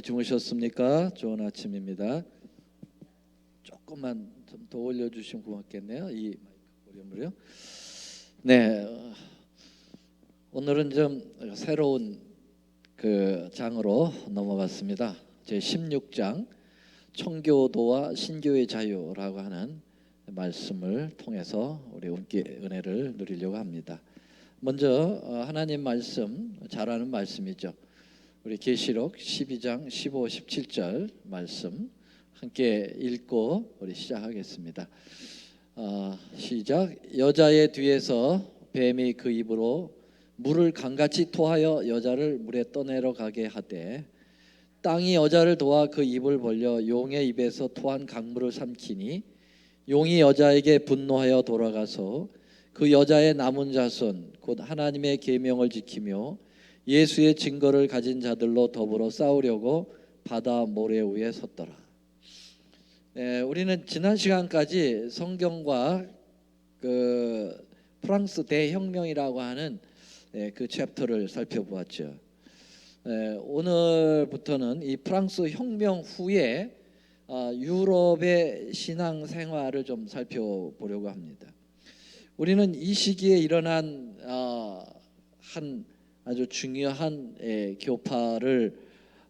주무셨습니까? 좋은 아침입니다. 조금만 좀 더 올려주시면 고맙겠네요. 이 볼륨을요. 네, 어, 오늘은 좀 새로운 그 장으로 넘어갔습니다. 제 16장 청교도와 신교의 자유라고 하는 말씀을 통해서 우리 은혜를 누리려고 합니다. 먼저 어, 하나님 말씀 잘 아는 말씀이죠. 우리 계시록 12장 15, 17절 말씀 함께 읽고 우리 시작하겠습니다. 어, 시작. 여자의 뒤에서 뱀이 그 입으로 물을 강같이 토하여 여자를 물에 떠내려 가게 하되 땅이 여자를 도와 그 입을 벌려 용의 입에서 토한 강물을 삼키니 용이 여자에게 분노하여 돌아가서 그 여자의 남은 자손 곧 하나님의 계명을 지키며 예수의 증거를 가진 자들로 더불어 싸우려고 바다 모래 위에 섰더라. 네, 우리는 지난 시간까지 성경과 그 프랑스 대혁명이라고 하는 네, 그 챕터를 살펴보았죠. 네, 오늘부터는 이 프랑스 혁명 후에 어, 유럽의 신앙 생활을 좀 살펴보려고 합니다. 우리는 이 시기에 일어난 어, 한 아주 중요한 예, 교파를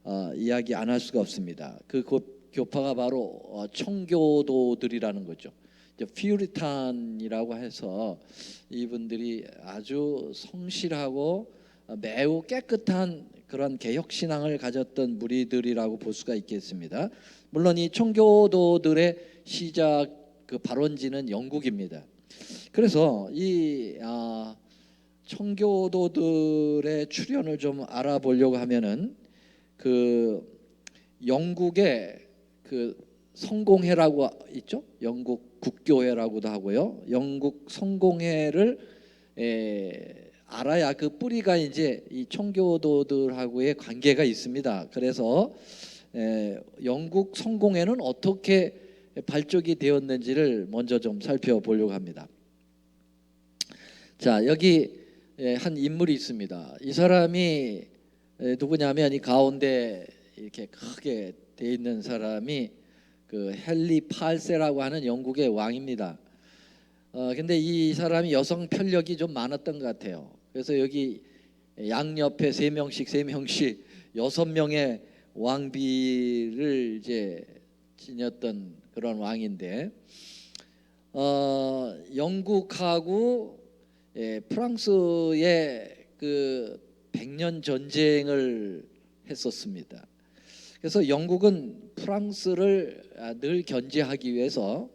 어, 이야기 안 할 수가 없습니다. 그 교파가 바로 어, 청교도들이라는 거죠. 피우리탄이라고 해서 이분들이 아주 성실하고 매우 깨끗한 그런 개혁 신앙을 가졌던 무리들이라고 볼 수가 있겠습니다. 물론 이 청교도들의 시작 그 발원지는 영국입니다. 그래서 이 아, 청교도들의 출현을 좀 알아보려고 하면은 그 영국의 그 성공회라고 있죠. 영국 국교회라고도 하고요. 영국 성공회를 에, 알아야 그 뿌리가 이제 이 청교도들하고의 관계가 있습니다. 그래서 에, 영국 성공회는 어떻게 발족이 되었는지를 먼저 좀 살펴보려고 합니다. 자 여기 한 인물이 있습니다. 이 사람이 누구냐면 이 가운데 이렇게 크게 돼 있는 사람이 그 헨리 8세라고 하는 영국의 왕입니다. 어 근데 이 사람이 여성 편력이 좀 많았던 것 같아요. 그래서 여기 양옆에 세 명씩 세 명씩 여섯 명의 왕비를 이제 지녔던 그런 왕인데 어 영국하고 예, 프랑스의 그 백년 전쟁을 했었습니다. 그래서 영국은 프랑스를 아, 늘 견제하기 위해서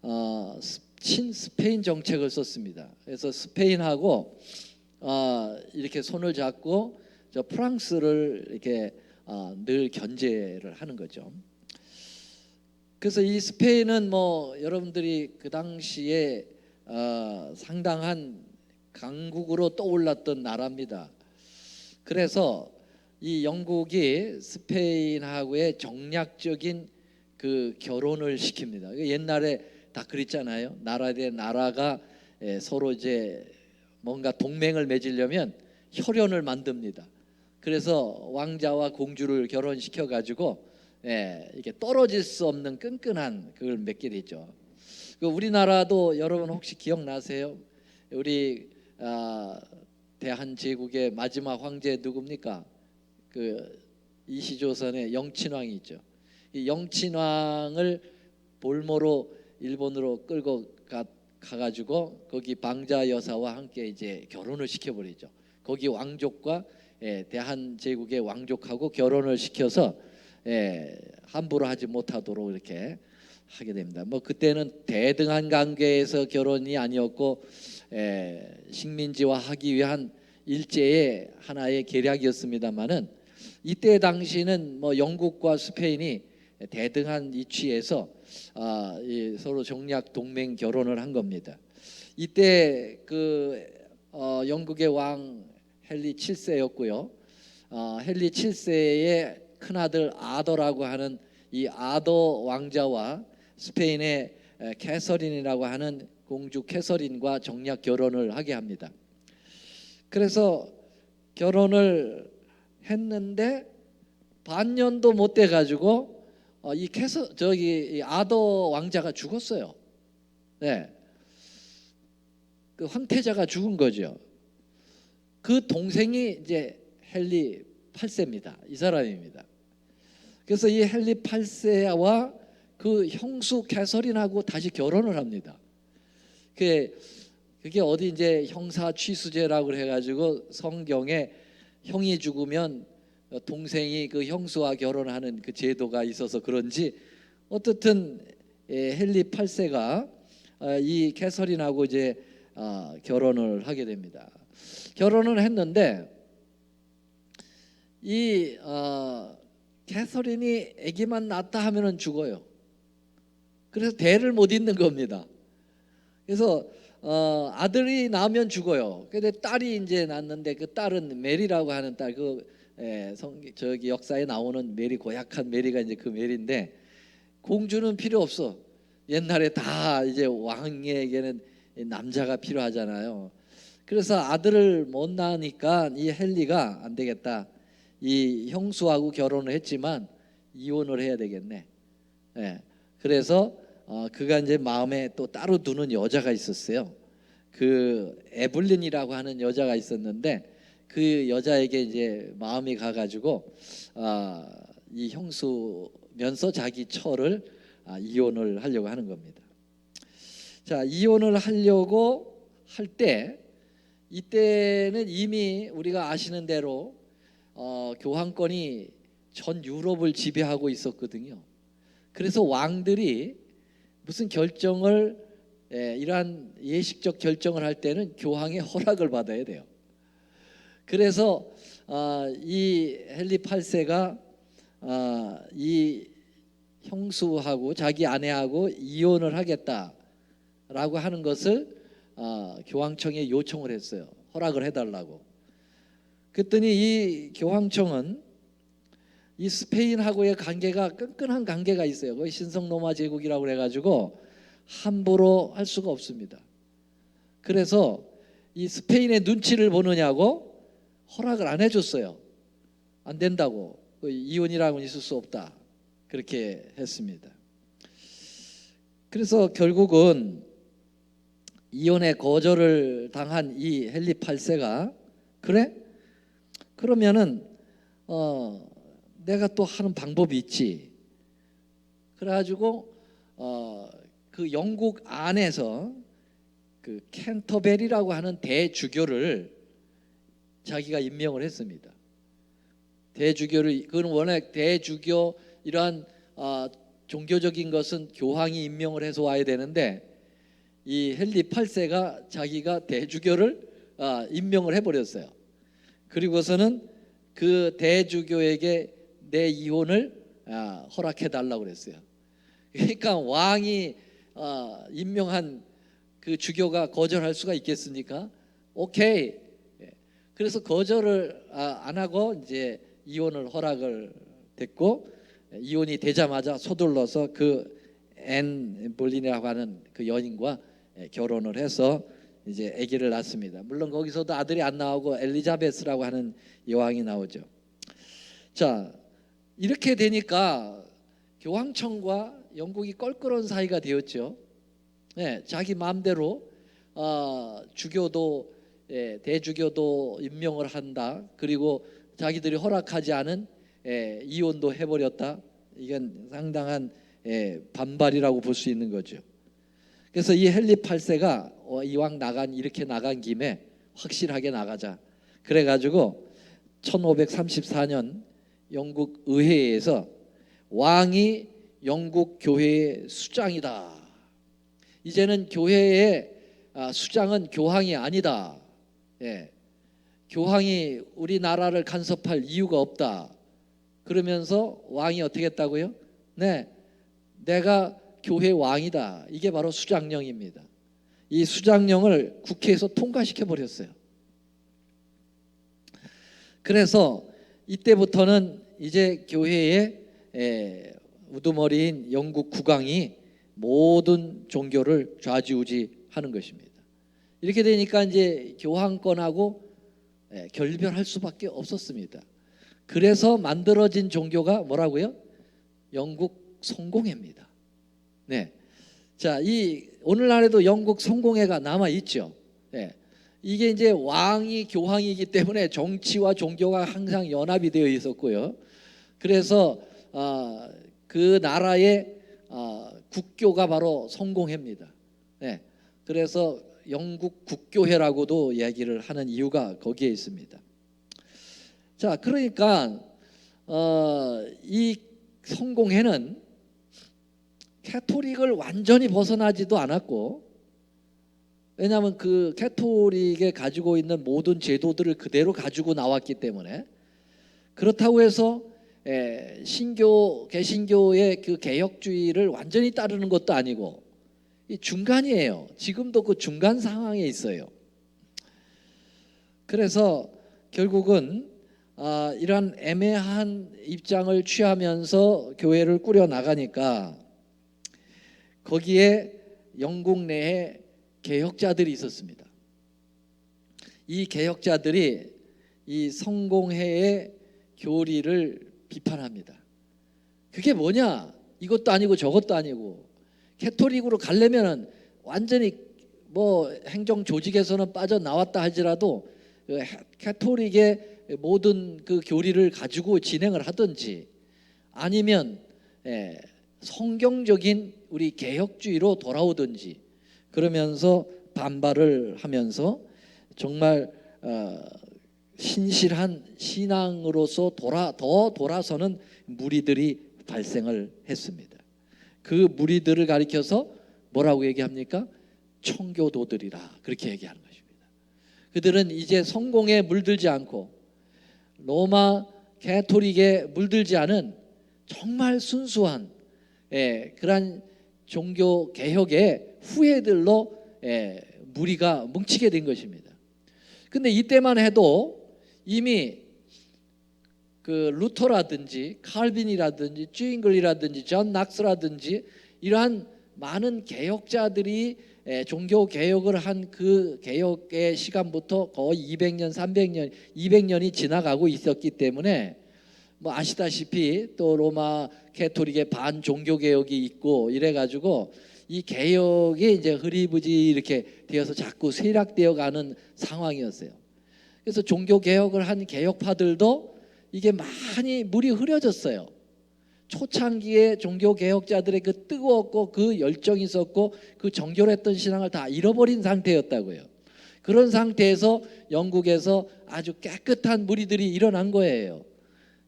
어, 친 스페인 정책을 썼습니다. 그래서 스페인하고 어, 이렇게 손을 잡고 저 프랑스를 이렇게 어, 늘 견제를 하는 거죠. 그래서 이 스페인은 뭐 여러분들이 그 당시에 어, 상당한 강국으로 떠올랐던 나라입니다. 그래서 이 영국이 스페인하고의 정략적인 그 결혼을 시킵니다. 옛날에 다 그랬잖아요. 나라 대 나라가 예, 서로 이제 뭔가 동맹을 맺으려면 혈연을 만듭니다. 그래서 왕자와 공주를 결혼시켜 가지고 예, 이게 떨어질 수 없는 끈끈한 그걸 맺게 되죠. 그 우리나라도 여러분 혹시 기억나세요? 우리 아, 대한 제국의 마지막 황제 누굽니까? 그 이시조선의 영친왕이 있죠. 이 영친왕을 볼모로 일본으로 끌고 가, 가가지고 거기 방자 여사와 함께 이제 결혼을 시켜버리죠. 거기 왕족과 예, 대한 제국의 왕족하고 결혼을 시켜서 예, 함부로 하지 못하도록 이렇게 하게 됩니다. 뭐 그때는 대등한 관계에서 결혼이 아니었고 에, 식민지화 하기 위한 일제의 하나의 계략이었습니다만은 이때 당시는 뭐 영국과 스페인이 대등한 위치에서 아, 이 서로 정략 동맹 결혼을 한 겁니다. 이때 그 어, 영국의 왕 헨리 7세였고요. 어, 헨리 7세의 큰 아들 아더라고 하는 이 아더 왕자와 스페인의 캐서린이라고 하는 공주 캐서린과 정략 결혼을 하게 합니다. 그래서 결혼을 했는데 반년도 못 돼 가지고 어, 이 캐서 저기 이 아더 왕자가 죽었어요. 네. 그 황태자가 죽은 거죠. 그 동생이 이제 헨리 8세입니다. 이 사람입니다. 그래서 이 헨리 8세와 그 형수 캐서린하고 다시 결혼을 합니다. 그게 그게 어디 이제 형사 취수제라고 해가지고 성경에 형이 죽으면 동생이 그 형수와 결혼하는 그 제도가 있어서 그런지 어떻든 예, 헨리 8세가 아, 이 캐서린하고 이제 아, 결혼을 하게 됩니다. 결혼을 했는데 이 어, 캐서린이 아기만 낳았다 하면은 죽어요. 그래서 대를 못 잇는 겁니다. 그래서 어, 아들이 낳으면 죽어요. 근데 딸이 이제 낳는데 그 딸은 메리라고 하는 딸그 예, 성 저기 역사에 나오는 메리 고약한 메리가 이제 그 메리인데 공주는 필요 없어. 옛날에 다 이제 왕에게는 남자가 필요하잖아요. 그래서 아들을 못 낳으니까 이 헨리가 안 되겠다. 이 형수하고 결혼을 했지만 이혼을 해야 되겠네. 예. 그래서 어, 그가 이제 마음에 또 따로 두는 여자가 있었어요. 그 에블린이라고 하는 여자가 있었는데 그 여자에게 이제 마음이 가가지고 아, 이 형수면서 자기 처를 아, 이혼을 하려고 하는 겁니다. 자 이혼을 하려고 할 때 이때는 이미 우리가 아시는 대로 어, 교황권이 전 유럽을 지배하고 있었거든요. 그래서 왕들이 무슨 결정을 예, 이러한 예식적 결정을 할 때는 교황의 허락을 받아야 돼요. 그래서 아, 이 헨리 8세가 아, 이 형수하고 자기 아내하고 이혼을 하겠다라고 하는 것을 아, 교황청에 요청을 했어요. 허락을 해달라고. 그랬더니 이 교황청은 이 스페인하고의 관계가 끈끈한 관계가 있어요. 거의 신성 로마 제국이라고 해가지고 함부로 할 수가 없습니다. 그래서 이 스페인의 눈치를 보느냐고 허락을 안 해줬어요. 안 된다고 그 이혼이라고는 있을 수 없다. 그렇게 했습니다. 그래서 결국은 이혼의 거절을 당한 이 헨리 8세가 그래? 그러면은 어 내가 또 하는 방법이 있지. 그래가지고 어 그 영국 안에서 그 캔터베리라고 하는 대주교를 자기가 임명을 했습니다. 대주교를 그건 워낙 대주교 이러한 어, 종교적인 것은 교황이 임명을 해서 와야 되는데 이 헨리 8세가 자기가 대주교를 어, 임명을 해버렸어요. 그리고서는 그 대주교에게 내 이혼을 아, 허락해 달라고 그랬어요. 그러니까 왕이 어, 임명한 그 주교가 거절할 수가 있겠습니까? 오케이. 예. 그래서 거절을 아, 안 하고 이제 이혼을 허락을 됐고 이혼이 되자마자 서둘러서 그 앤 볼린이라고 하는 그 여인과 예, 결혼을 해서 이제 아기를 낳습니다. 물론 거기서도 아들이 안 나오고 엘리자베스라고 하는 여왕이 나오죠. 자 이렇게 되니까 교황청과 영국이 껄끄러운 사이가 되었죠. 네, 자기 마음대로 어, 주교도 예, 대주교도 임명을 한다. 그리고 자기들이 허락하지 않은 예, 이혼도 해버렸다. 이건 상당한 예, 반발이라고 볼 수 있는 거죠. 그래서 이 헨리 8세가 어, 이왕 나간 이렇게 나간 김에 확실하게 나가자. 그래가지고 1534년 영국 의회에서 왕이 영국 교회의 수장이다. 이제는 교회의 아, 수장은 교황이 아니다. 예. 교황이 우리나라를 간섭할 이유가 없다. 그러면서 왕이 어떻게 했다고요? 네, 내가 교회 왕이다. 이게 바로 수장령입니다. 이 수장령을 국회에서 통과시켜 버렸어요. 그래서 이때부터는 이제 교회의 우두머리인 영국 국왕이 모든 종교를 좌지우지하는 것입니다. 이렇게 되니까 이제 교황권하고 결별할 수밖에 없었습니다. 그래서 만들어진 종교가 뭐라고요? 영국 성공회입니다. 네. 자, 이 오늘날에도 영국 성공회가 남아 있죠. 네. 이게 이제 왕이 교황이기 때문에 정치와 종교가 항상 연합이 되어 있었고요. 그래서 아, 그 나라의 아, 국교가 바로 성공회입니다. 네. 그래서 영국 국교회라고도 얘기를 하는 이유가 거기에 있습니다. 자, 그러니까 어, 이 성공회는 캐토릭을 완전히 벗어나지도 않았고 왜냐하면 그 캐토릭에 가지고 있는 모든 제도들을 그대로 가지고 나왔기 때문에 그렇다고 해서 에, 신교 개신교의 그 개혁주의를 완전히 따르는 것도 아니고 이 중간이에요. 지금도 그 중간 상황에 있어요. 그래서 결국은 아, 이런 애매한 입장을 취하면서 교회를 꾸려 나가니까 거기에 영국 내에 개혁자들이 있었습니다. 이 개혁자들이 이 성공회의 교리를 비판합니다. 그게 뭐냐? 이것도 아니고 저것도 아니고 캐토릭으로 가려면은 완전히 뭐 행정 조직에서는 빠져 나왔다 할지라도 그 캐토릭의 모든 그 교리를 가지고 진행을 하든지 아니면 예, 성경적인 우리 개혁주의로 돌아오든지 그러면서 반발을 하면서 정말 어, 신실한 신앙으로서 돌아 더 돌아서는 무리들이 발생을 했습니다. 그 무리들을 가리켜서 뭐라고 얘기합니까? 청교도들이라 그렇게 얘기하는 것입니다. 그들은 이제 성공에 물들지 않고 로마 개토릭에 물들지 않은 정말 순수한 예, 그러한 종교 개혁의 후예들로 예, 무리가 뭉치게 된 것입니다. 근데 이때만 해도 이미 그 루터라든지 칼빈이라든지 쥐잉글이라든지 존 낙스라든지 이러한 많은 개혁자들이 예, 종교 개혁을 한 그 개혁의 시간부터 거의 200년, 300년, 200년이 지나가고 있었기 때문에 뭐 아시다시피 또 로마 캐토릭의 반 종교 개혁이 있고 이래 가지고 이 개혁이 이제 흐리부지 이렇게 되어서 자꾸 쇠락되어 가는 상황이었어요. 그래서 종교 개혁을 한 개혁파들도 이게 많이 물이 흐려졌어요. 초창기에 종교 개혁자들의 그 뜨거웠고 그 열정이 있었고 그 정결했던 신앙을 다 잃어버린 상태였다고요. 그런 상태에서 영국에서 아주 깨끗한 무리들이 일어난 거예요.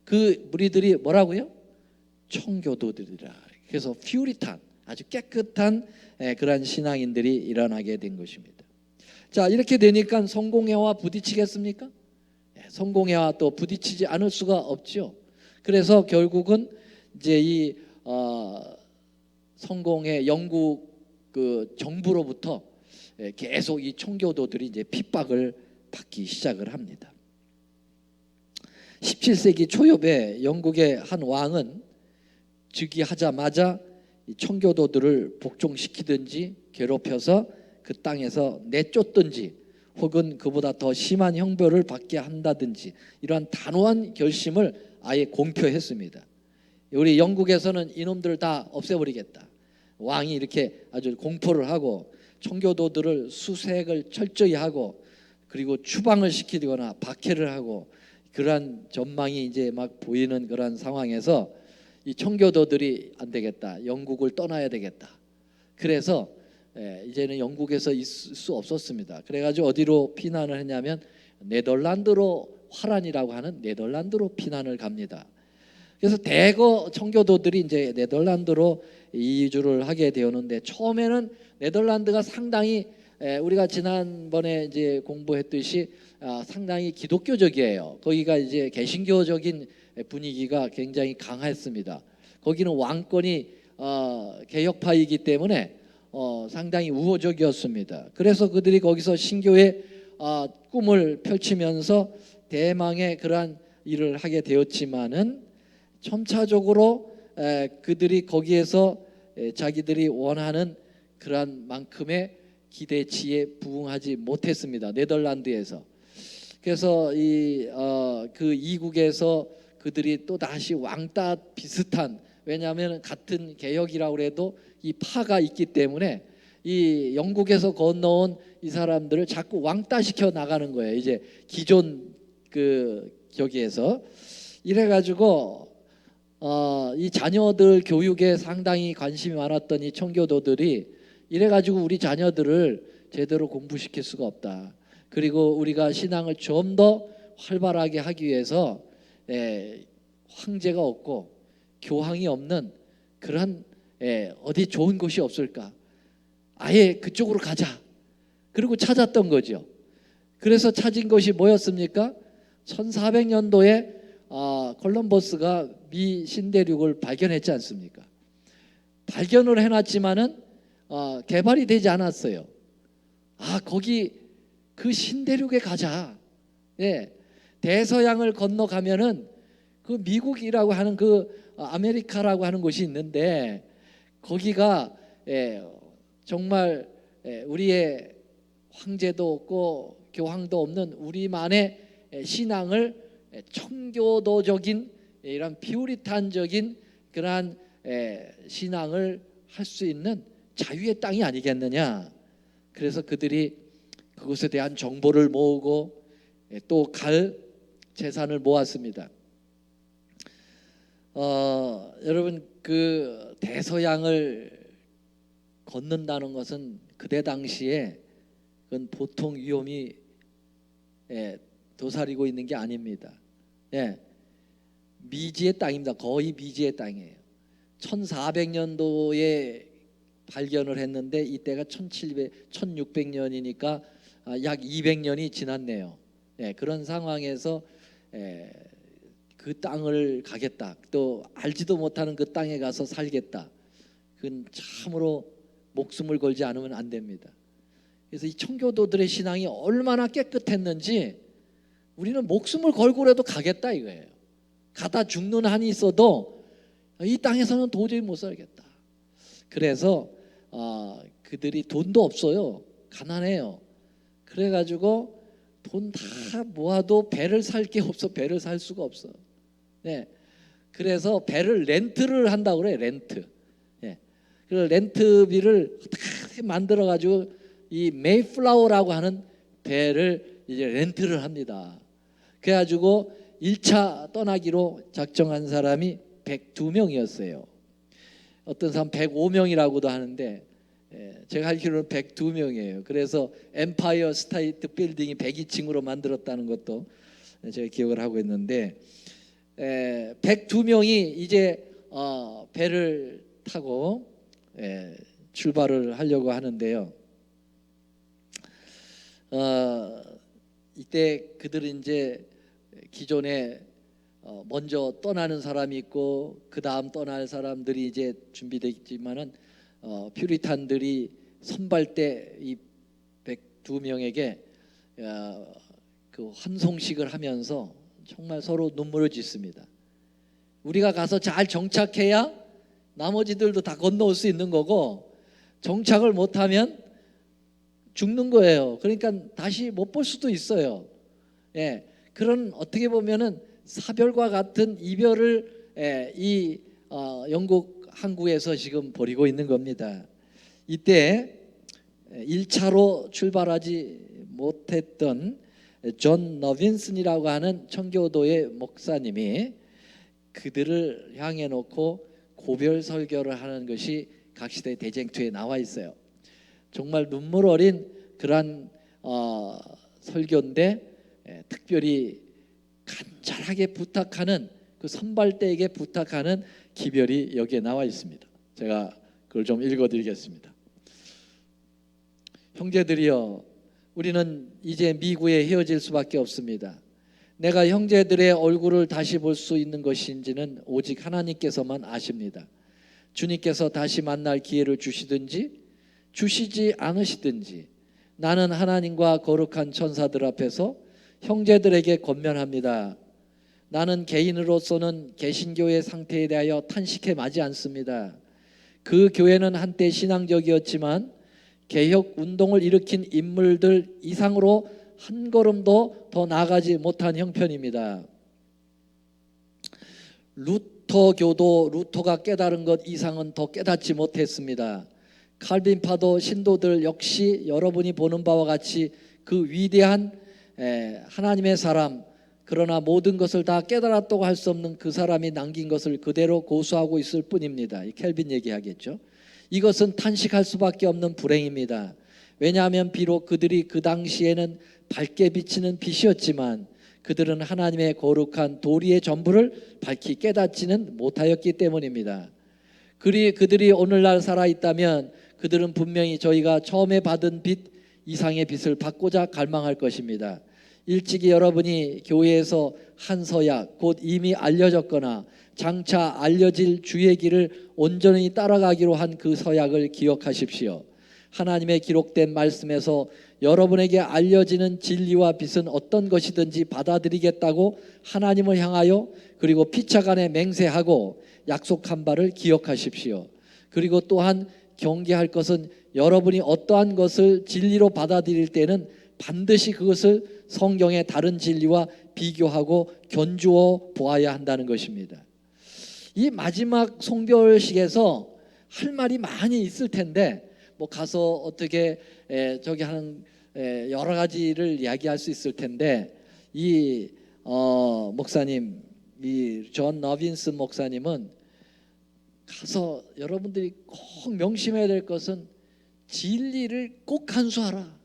그 무리들이 뭐라고요? 청교도들이라. 그래서 퓨리탄 아주 깨끗한 그러한 신앙인들이 일어나게 된 것입니다. 자 이렇게 되니까 성공회와 부딪히겠습니까? 성공회와 또 부딪히지 않을 수가 없죠. 그래서 결국은 이제 이 어, 성공회 영국 그 정부로부터 계속 이 청교도들이 이제 핍박을 받기 시작을 합니다. 17세기 초엽에 영국의 한 왕은 즉위하자마자 청교도들을 복종시키든지 괴롭혀서 그 땅에서 내쫓든지 혹은 그보다 더 심한 형벌을 받게 한다든지 이러한 단호한 결심을 아예 공표했습니다. 우리 영국에서는 이놈들을 다 없애버리겠다. 왕이 이렇게 아주 공포를 하고 청교도들을 수색을 철저히 하고 그리고 추방을 시키거나 박해를 하고 그러한 전망이 이제 막 보이는 그러한 상황에서 이 청교도들이 안 되겠다. 영국을 떠나야 되겠다. 그래서 예, 이제는 영국에서 있을 수 없었습니다. 그래가지고 어디로 피난을 했냐면 네덜란드로 화란이라고 하는 네덜란드로 피난을 갑니다. 그래서 대거 청교도들이 이제 네덜란드로 이주를 하게 되었는데 처음에는 네덜란드가 상당히 예, 우리가 지난번에 이제 공부했듯이 아, 상당히 기독교적이에요. 거기가 이제 개신교적인 분위기가 굉장히 강했습니다. 거기는 왕권이 어, 개혁파이기 때문에 어, 상당히 우호적이었습니다. 그래서 그들이 거기서 신교의 어, 꿈을 펼치면서 대망의 그러한 일을 하게 되었지만은 점차적으로 에, 그들이 거기에서 에, 자기들이 원하는 그러한 만큼의 기대치에 부응하지 못했습니다. 네덜란드에서. 그래서 이그 어, 이국에서 그들이 또 다시 왕따 비슷한 왜냐하면 같은 개혁이라고 해도 이 파가 있기 때문에 이 영국에서 건너온 이 사람들을 자꾸 왕따시켜 나가는 거예요. 이제 기존 그 여기에서 이래 가지고 어, 이 자녀들 교육에 상당히 관심이 많았던 이 청교도들이 이래 가지고 우리 자녀들을 제대로 공부시킬 수가 없다. 그리고 우리가 신앙을 좀 더 활발하게 하기 위해서 예, 황제가 없고 교황이 없는 그런 예, 어디 좋은 곳이 없을까? 아예 그쪽으로 가자. 그리고 찾았던 거죠. 그래서 찾은 것이 뭐였습니까? 1400년도에 아, 콜럼버스가 미 신대륙을 발견했지 않습니까? 발견을 해놨지만은 어, 개발이 되지 않았어요. 아 거기 그 신대륙에 가자. 예, 대서양을 건너가면은 그 미국이라고 하는 그 어, 아메리카라고 하는 곳이 있는데 거기가 예, 정말 예, 우리의 황제도 없고 교황도 없는 우리만의 예, 신앙을 예, 청교도적인 예, 이런 피우리탄적인 그러한 예, 신앙을 할 수 있는 자유의 땅이 아니겠느냐. 그래서 그들이 그것에 대한 정보를 모으고 예, 또갈 재산을 모았습니다. 어, 여러분 그 대서양을 걷는다는 것은 그때 당시에 그건 보통 위험이 예, 도사리고 있는 게 아닙니다. 예, 미지의 땅입니다. 거의 미지의 땅이에요. 1400년도에 발견을 했는데 이때가 1700, 1600년이니까 아, 약 200년이 지났네요. 예, 그런 상황에서 예, 그 땅을 가겠다. 또 알지도 못하는 그 땅에 가서 살겠다. 그건 참으로 목숨을 걸지 않으면 안 됩니다. 그래서 이 청교도들의 신앙이 얼마나 깨끗했는지 우리는 목숨을 걸고라도 가겠다 이거예요. 가다 죽는 한이 있어도 이 땅에서는 도저히 못 살겠다. 그래서 어, 그들이 돈도 없어요. 가난해요. 그래가지고 돈 다 모아도 배를 살 게 없어. 배를 살 수가 없어. 네. 그래서 배를 렌트를 한다고 그래. 렌트. 예. 그 렌트비를 다 만들어 가지고 이 메이플라워라고 하는 배를 이제 렌트를 합니다. 그래 가지고 1차 떠나기로 작정한 사람이 102명이었어요. 어떤 사람 105명이라고도 하는데 예, 제가 알기로는 102명이에요. 그래서 엠파이어 스타이트 빌딩이 102층으로 만들었다는 것도 제가 기억을 하고 있는데 에, 102명이 이제 어, 배를 타고 에, 출발을 하려고 하는데요. 어, 이때 그들은 이제 기존에 어, 먼저 떠나는 사람이 있고 그 다음 떠날 사람들이 이제 준비되어 있지만은 어, 퓨리탄들이 선발 때이 102명에게 어, 그 환송식을 하면서 정말 서로 눈물을 짓습니다. 우리가 가서 잘 정착해야 나머지들도 다 건너올 수 있는 거고 정착을 못하면 죽는 거예요. 그러니까 다시 못 볼 수도 있어요. 예, 그런 어떻게 보면은 사별과 같은 이별을 예, 이 어, 영국 항구에서 지금 벌이고 있는 겁니다. 이때 1차로 출발하지 못했던 존 너빈슨이라고 하는 청교도의 목사님이 그들을 향해 놓고 고별 설교를 하는 것이 각 시대 대쟁투에 나와 있어요. 정말 눈물 어린 그러한 어, 설교인데 예, 특별히 간절하게 부탁하는 그 선발대에게 부탁하는 기별이 여기에 나와 있습니다. 제가 그걸 좀 읽어드리겠습니다. 형제들이여, 우리는 이제 미국에 헤어질 수밖에 없습니다. 내가 형제들의 얼굴을 다시 볼 수 있는 것인지는 오직 하나님께서만 아십니다. 주님께서 다시 만날 기회를 주시든지 주시지 않으시든지 나는 하나님과 거룩한 천사들 앞에서 형제들에게 권면합니다. 나는 개인으로서는 개신교의 상태에 대하여 탄식해 마지 않습니다. 그 교회는 한때 신앙적이었지만 개혁 운동을 일으킨 인물들 이상으로 한 걸음도 더 나아가지 못한 형편입니다. 루터교도 루터가 깨달은 것 이상은 더 깨닫지 못했습니다. 칼빈파도 신도들 역시 여러분이 보는 바와 같이 그 위대한 에, 하나님의 사람 그러나 모든 것을 다 깨달았다고 할 수 없는 그 사람이 남긴 것을 그대로 고수하고 있을 뿐입니다. 이 켈빈 얘기하겠죠. 이것은 탄식할 수밖에 없는 불행입니다. 왜냐하면 비록 그들이 그 당시에는 밝게 비치는 빛이었지만 그들은 하나님의 거룩한 도리의 전부를 밝히 깨닫지는 못하였기 때문입니다. 그리 그들이 오늘날 살아 있다면 그들은 분명히 저희가 처음에 받은 빛 이상의 빛을 받고자 갈망할 것입니다. 일찍이 여러분이 교회에서 한 서약 곧 이미 알려졌거나 장차 알려질 주의 길을 온전히 따라가기로 한 그 서약을 기억하십시오. 하나님의 기록된 말씀에서 여러분에게 알려지는 진리와 빛은 어떤 것이든지 받아들이겠다고 하나님을 향하여 그리고 피차간에 맹세하고 약속한 바를 기억하십시오. 그리고 또한 경계할 것은 여러분이 어떠한 것을 진리로 받아들일 때는 반드시 그것을 성경의 다른 진리와 비교하고 견주어 보아야 한다는 것입니다. 이 마지막 송별식에서 할 말이 많이 있을 텐데 뭐 가서 어떻게 에, 저기 하는 에, 여러 가지를 이야기할 수 있을 텐데 이 어, 목사님 이 존 너빈스 목사님은 가서 여러분들이 꼭 명심해야 될 것은 진리를 꼭 간수하라.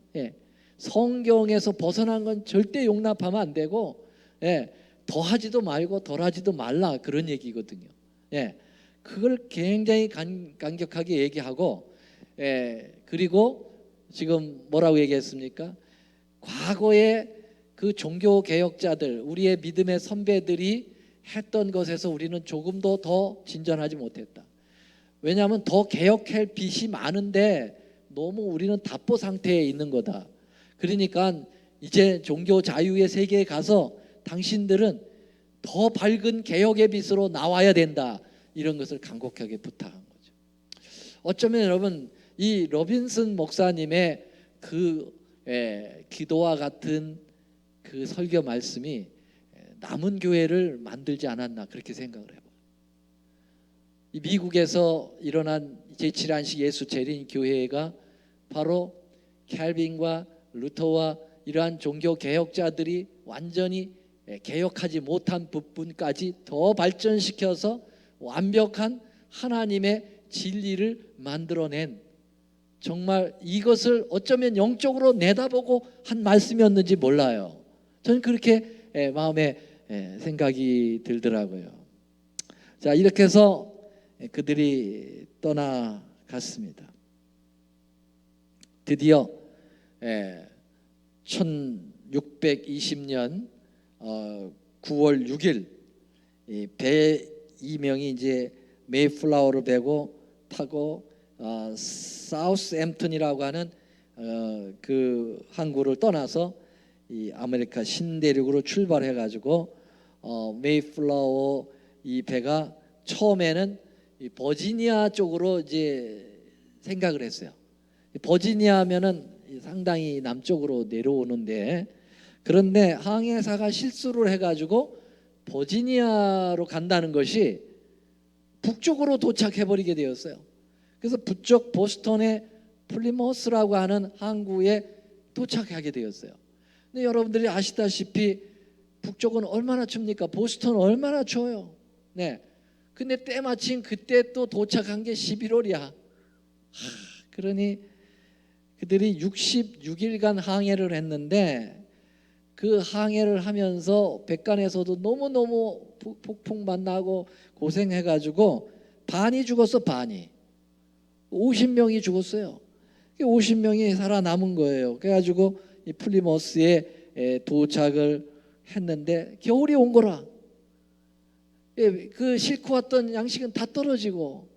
예. 성경에서 벗어난 건 절대 용납하면 안 되고 예. 더하지도 말고 덜하지도 말라 그런 얘기거든요. 예. 그걸 굉장히 간, 간격하게 얘기하고 예. 그리고 지금 뭐라고 얘기했습니까? 과거에 그 종교 개혁자들 우리의 믿음의 선배들이 했던 것에서 우리는 조금도 더 진전하지 못했다. 왜냐하면 더 개혁할 빛이 많은데 너무 우리는 답보 상태에 있는 거다. 그러니까 이제 종교 자유의 세계에 가서 당신들은 더 밝은 개혁의 빛으로 나와야 된다. 이런 것을 간곡하게 부탁한 거죠. 어쩌면 여러분 이 로빈슨 목사님의 그 예, 기도와 같은 그 설교 말씀이 남은 교회를 만들지 않았나 그렇게 생각을 해봐요. 이 미국에서 일어난 제7한식 예수 재림 교회가 바로 캘빈과 루터와 이러한 종교 개혁자들이 완전히 개혁하지 못한 부분까지 더 발전시켜서 완벽한 하나님의 진리를 만들어낸 정말 이것을 어쩌면 영적으로 내다보고 한 말씀이었는지 몰라요. 저는 그렇게 마음에 생각이 들더라고요. 자 이렇게 해서 그들이 떠나갔습니다. 드디어 1620년 9월 6일 배 이명이 이제 메이플라워를 배고 타고 어, 사우스 앰튼이라고 하는 어, 그 항구를 떠나서 이 아메리카 신대륙으로 출발해 가지고 어, 메이플라워 이 배가 처음에는 이 버지니아 쪽으로 이제 생각을 했어요. 버지니아면은 상당히 남쪽으로 내려오는데 그런데 항해사가 실수를 해가지고 버지니아로 간다는 것이 북쪽으로 도착해 버리게 되었어요. 그래서 북쪽 보스턴의 플리머스라고 하는 항구에 도착하게 되었어요. 근데 여러분들이 아시다시피 북쪽은 얼마나 춥니까? 보스턴은 얼마나 추워요. 네. 근데 때마침 그때 또 도착한 게 11월이야. 하, 그러니 그들이 66일간 항해를 했는데 그 항해를 하면서 백간에서도 너무너무 폭풍 만나고 고생해가지고 반이 죽었어 반이. 50명이 죽었어요. 50명이 살아남은 거예요. 그래가지고 이 플리머스에 도착을 했는데 겨울이 온 거라. 예, 그 싣고 왔던 양식은 다 떨어지고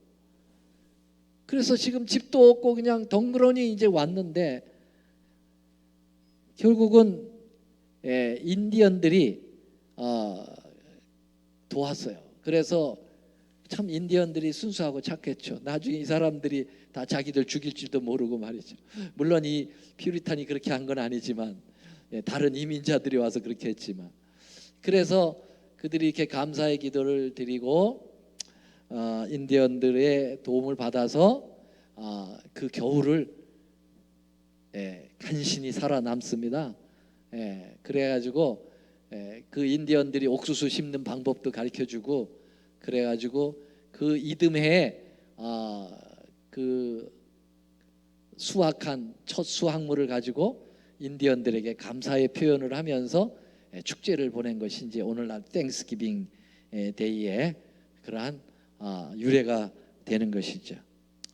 그래서 지금 집도 없고 그냥 덩그러니 이제 왔는데 결국은 예, 인디언들이 어, 도왔어요. 그래서 참 인디언들이 순수하고 착했죠. 나중에 이 사람들이 다 자기들 죽일 줄도 모르고 말이죠. 물론 이 퓨리탄이 그렇게 한 건 아니지만 예, 다른 이민자들이 와서 그렇게 했지만 그래서 그들이 이렇게 감사의 기도를 드리고 어, 인디언들의 도움을 받아서 아, 그 겨울을 예, 간신히 살아남습니다. 예, 그래가지고 예, 그 인디언들이 옥수수 심는 방법도 가르쳐주고 그래가지고 그 이듬해에 아, 그 수확한 첫 수확물을 가지고 인디언들에게 감사의 표현을 하면서 예, 축제를 보낸 것이 이제 오늘날 땡스기빙 예, 데이의 그러한 아, 유래가 되는 것이죠.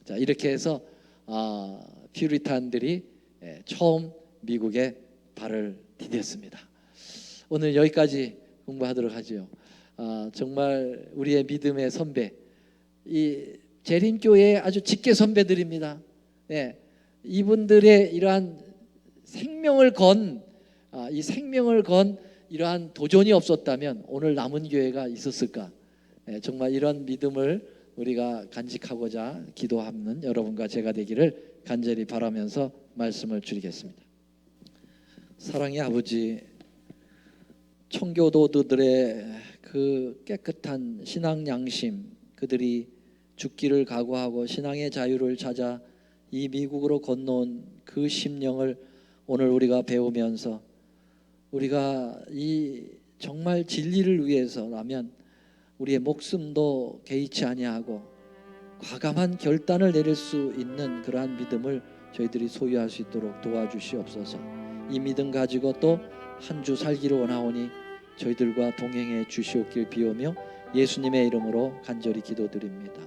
자 이렇게 해서 아, 퓨리탄들이 예, 처음 미국에 발을 디뎠습니다. 오늘 여기까지 공부하도록 하죠. 아, 정말 우리의 믿음의 선배, 이 재림교회의 아주 직계 선배들입니다. 예, 이분들의 이러한 생명을 건, 아, 이 생명을 건 이러한 도전이 없었다면 오늘 남은 교회가 있었을까? 예, 정말 이런 믿음을 우리가 간직하고자 기도하는 여러분과 제가 되기를 간절히 바라면서 말씀을 드리겠습니다. 사랑의 아버지, 청교도들의 그 깨끗한 신앙 양심, 그들이 죽기를 각오하고 신앙의 자유를 찾아 이 미국으로 건너온 그 심령을 오늘 우리가 배우면서 우리가 이 정말 진리를 위해서라면 우리의 목숨도 개의치 아니하고 과감한 결단을 내릴 수 있는 그러한 믿음을 저희들이 소유할 수 있도록 도와주시옵소서. 이 믿음 가지고 또 한 주 살기를 원하오니 저희들과 동행해 주시옵길 비오며 예수님의 이름으로 간절히 기도드립니다.